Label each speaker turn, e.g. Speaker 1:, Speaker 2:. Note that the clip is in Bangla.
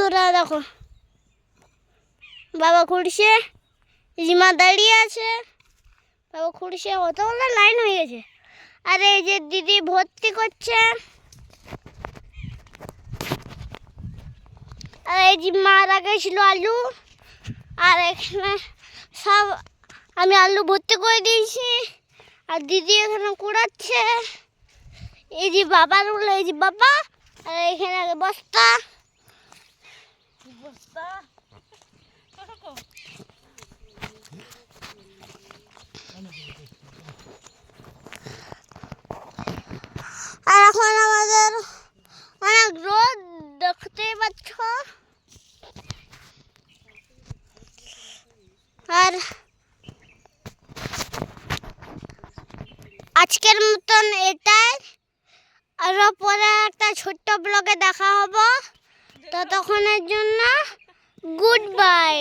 Speaker 1: বন্ধুরা দেখো। বাবা খুঁড়ছে, রিমা দাঁড়িয়ে আছে। বাবা খুঁড়ছে অতগুলো লাইন হয়ে গেছে। আর এই যে দিদি ভর্তি করছে। আর এই যে মারা গেছিল আলু। আর এখানে সব আমি আলু ভর্তি করে দিয়েছি। আর দিদি এখানে কুড়াচ্ছে। এই যে বাবার এই যে বাবা, আর এখানে বস্তা।
Speaker 2: বস্তা।
Speaker 1: আর এখন আমাদের অনেক রোদ দেখতেই পাচ্ছ। আর আজকের মতন এটাই। আরও পরে একটা ছোট্ট ব্লগে দেখা হব। ততক্ষণের জন্য গুড বাই।